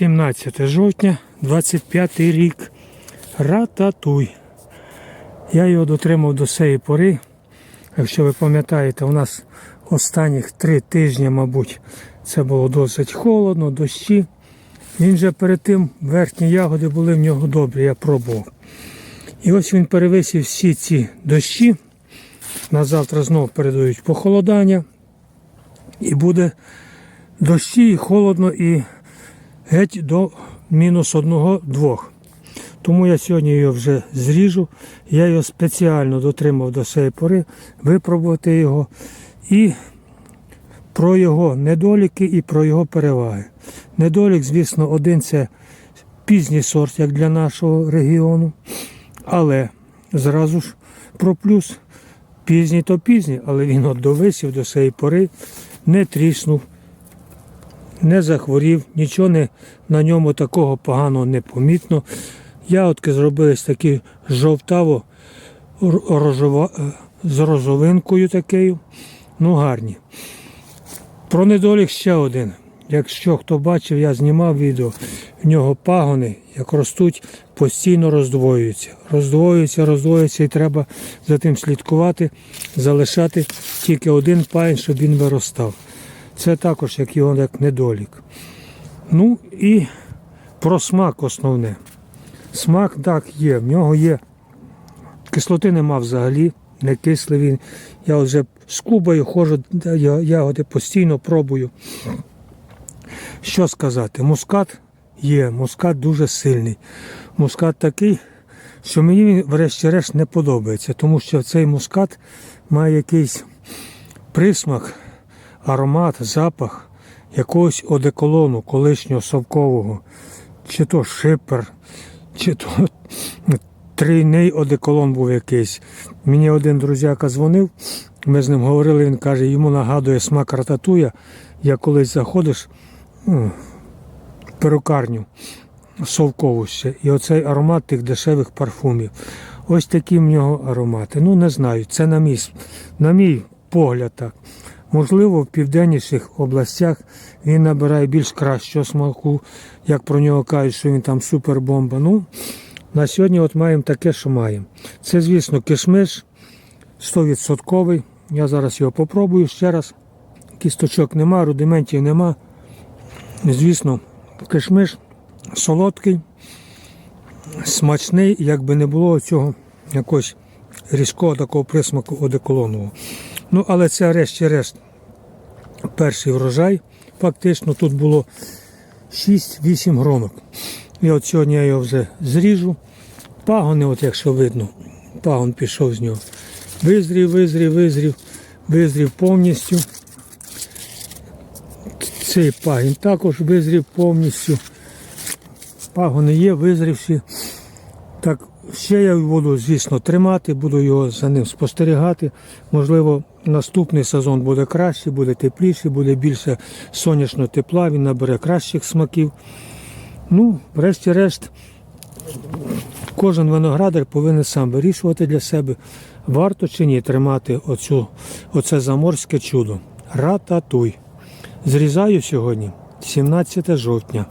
17 жовтня, 25 рік. Рататуй. Я його дотримав до цієї пори. Якщо ви пам'ятаєте, у нас останніх три тижні, мабуть, це було досить холодно, дощі. Він же перед тим верхні ягоди були в нього добрі, я пробував. І ось він перевисив всі ці дощі. На завтра знову передають похолодання. І буде дощі, і холодно, і геть до мінус одного-двох. Тому я сьогодні його вже зріжу. Я його спеціально дотримав до цієї пори, випробувати його і про його недоліки і про його переваги. Недолік, звісно, один це пізній сорт, як для нашого регіону. Але зразу ж про плюс. Пізній то пізній, але він от довисів до цієї пори, не тріснув, не захворів, нічого не, на ньому такого поганого не помітно. Ягодки зробились такі жовтаво рожова, е, з розовинкою такою. Ну, гарні. Про недолік ще один. Якщо хто бачив, я знімав відео, в нього пагони, як ростуть, постійно роздвоюються. Роздвоюються, роздвоюються і треба за тим слідкувати, залишати тільки один пагін, щоб він виростав. Це також як його як недолік. Ну і про смак основне. Смак так є, в нього є. Кислоти нема взагалі, не кислий він. Я вже з кубою ходжу, ягоди постійно пробую. Що сказати? Мускат є, мускат дуже сильний. Мускат такий, що мені він, врешті-решт, не подобається, тому що цей мускат має якийсь присмак, аромат, запах якогось одеколону колишнього совкового, чи то шипер, чи то трійний одеколон був якийсь. Мені один друзяка дзвонив, ми з ним говорили, він каже, йому нагадує смак рататуя, як колись заходиш ну, в перукарню совкову ще. І оцей аромат тих дешевих парфумів. Ось такі в нього аромати. Ну, не знаю, це на мій, на мій погляд так. Можливо, в південніших областях він набирає більш кращого смаку, як про нього кажуть, що він там супербомба. Ну, на сьогодні от маємо таке, що маємо. Це, звісно, кишмиш 100%. Я зараз його попробую ще раз. Кісточок нема, рудиментів нема. Звісно, кишмиш солодкий, смачний, як би не було цього якогось різкого такого присмаку одеколонового. Ну, але це врешті-решт перший врожай. Фактично тут було 6-8 гронок. І от сьогодні я його вже зріжу. Пагони, от якщо видно, пагон пішов з нього. Визрів, визрів, визрів, визрів повністю. Цей пагін також визрів повністю. Пагони є, визрівші. Так, ще я буду, звісно, тримати, буду його за ним спостерігати. Можливо, наступний сезон буде краще, буде тепліше, буде більше сонячного тепла, він набере кращих смаків. Ну, врешті-решт, кожен виноградар повинен сам вирішувати для себе, варто чи ні тримати оцю, оце заморське чудо. Рататуй. Зрізаю сьогодні 17 жовтня.